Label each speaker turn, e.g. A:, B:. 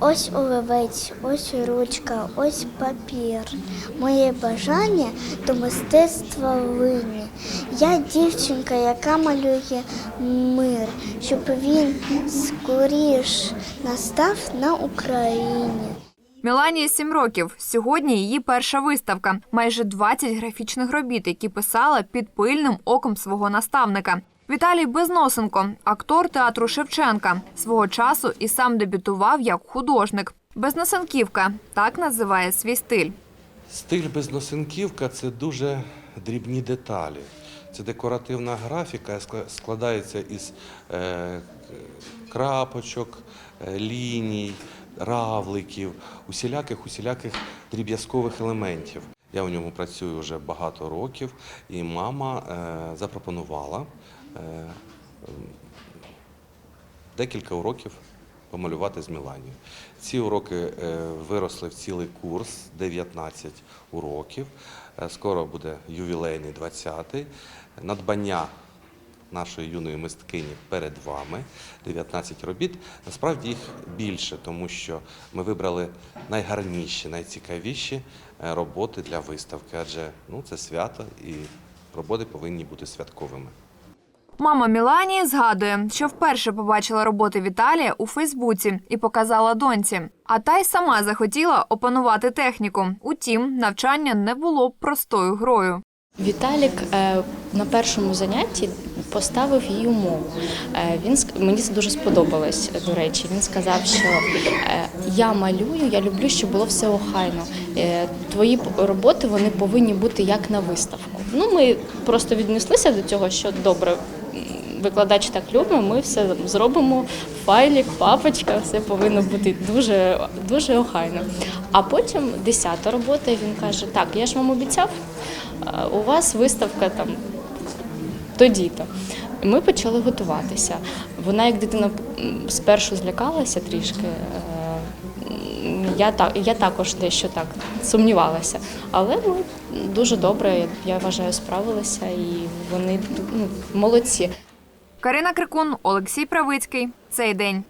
A: Ось олівець, ось ручка, ось папір. Моє бажання до мистецтва лині. Я дівчинка, яка малює мир, щоб він скоріш настав на Україні.
B: Міланії 7 років. Сьогодні її перша виставка. Майже 20 графічних робіт, які писала під пильним оком свого наставника. Віталій Безносенко, актор театру Шевченка, свого часу і сам дебютував як художник. Безносенківка так називає свій стиль.
C: Стиль безносинківка це дуже дрібні деталі. Це декоративна графіка, скла- складається із е, крапочок, е, ліній, равликів, усіляких усіляких дріб'язкових елементів. Я у ньому працюю вже багато років, і мама е, запропонувала декілька уроків помалювати з Міланію. Ці уроки е, виросли в цілий курс 19 уроків. Е, Скоро буде ювілейний 20-й. Надбання нашої юної мисткині перед вами 19 робіт. Насправді їх більше, тому що ми вибрали найгарніші, найцікавіші е, роботи для виставки, адже ну, це свято і роботи повинні бути святковими.
B: Мама Міланії згадує, що вперше побачила роботи Віталія у Фейсбуці і показала доньці. А та й сама захотіла опанувати техніку. Утім, навчання не було простою грою.
D: Віталік е, на першому занятті поставив їй умову. Е, Він мені це дуже сподобалось. До речі, він сказав, що е, я малюю, я люблю, щоб було все охайно. Твої роботи вони повинні бути як на виставку. Ну, ми просто віднеслися до цього, що добре. Викладач так любить, ми все зробимо. Файлік, папочка, все повинно бути дуже, дуже охайно. А потім десята робота, і він каже: Так, я ж вам обіцяв, е, у вас виставка там тоді-то. Ми почали готуватися. Вона, як дитина, спершу злякалася трішки. е, Я, так, я також дещо так сумнівалася. Але ми дуже добре, я вважаю, справилися і вони ну, молодці.
B: Карина Крикун, Олексій Правицький. Цей день.